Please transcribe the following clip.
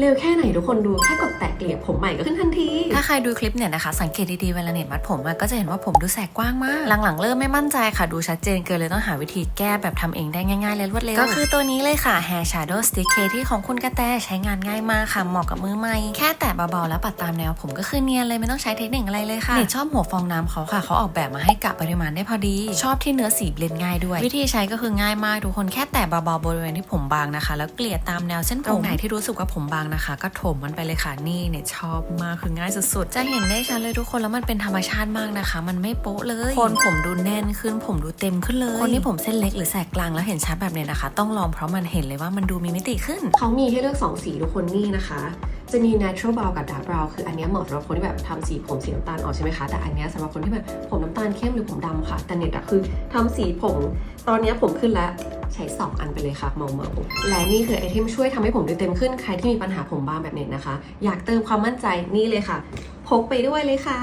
เร็วแค่ไหนทุกคนดูแค่กดแตะเกลี่ยผมใหม่ก็ขึ้นทันที ถ้าใครดูคลิปเนี่ยนะคะ สังเกตดีๆเวลาเน็ตมัดผมอะก็จะเห็นว่าผมดูแสกกว้างมาก หลังๆ เริ่มไม่มั่นใจค่ะ ดูชัดเจนเกินเลยต้องหาวิธีแก้แบบทำเองได้ง่ายๆ เลยรวดเร็ว ก็คือตัวนี้เลยค่ะ Hair Shadow Stick K ที่ของคุณกระแตใช้งานง่ายมากค่ะ เหมาะกับมือใหม่ แค่แตะเบาๆแล้วปัดตามแนวผมก็คือเนียนเลยไม่ต้องใช้เทคนิคอะไรเลยค่ะเน็ตชอบหัวฟองน้ำเขาค่ะเขาออกแบบมาให้กะปริมาณได้พอดี ชอบที่เนื้อสีเบลนด์ง่ายด้วย วิธีใช้ก็คือง่ายมากทุกคนแค่แตะเบาๆบริเวณที่ผมบางนะคะ แล้วเกลี่ยตามแนวเส้นผมตรงไหนที่รู้สึกว่าผมบางนะคะ ก็ถมมันไปเลยค่ะนี่เนี่ยชอบมากคือง่ายสุดๆ จะเห็นได้ชัดเลยทุกคนแล้วมันเป็นธรรมชาติมากนะคะ มันไม่โป๊ะเลยคนผมดูแน่นขึ้นผมดูเต็มขึ้นเลย คนที่ผมเส้นเล็กหรือแสกกลางแล้วเห็นชัดแบบเนี้ยนะคะ ต้องลองเพราะมันเห็นเลยว่ามันดูมีมิติขึ้นเขามีให้เลือก2สีทุกคนนี่นะคะจะมี natural brown กับ dark brown คืออันเนี้ยเหมาะสำหรับคนที่แบบทำสีผมสีน้ำตาลออกใช่ไหมคะ แต่อันเนี้ยสำหรับคนที่แบบผมน้ำตาลเข้มหรือผมดำค่ะ แต่เน็ตอะคือทำสีผม ตอนนี้ผมขึ้นแล้วใช้ 2 อันไปเลยค่ะเมาเมาและนี่คือไอเทมช่วยทำให้ผมดูเต็มขึ้นใครที่มีปัญหาผมบางแบบเน็ตนะคะ อยากเติมความมั่นใจนี่เลยค่ะ พกไปด้วยเลยค่ะ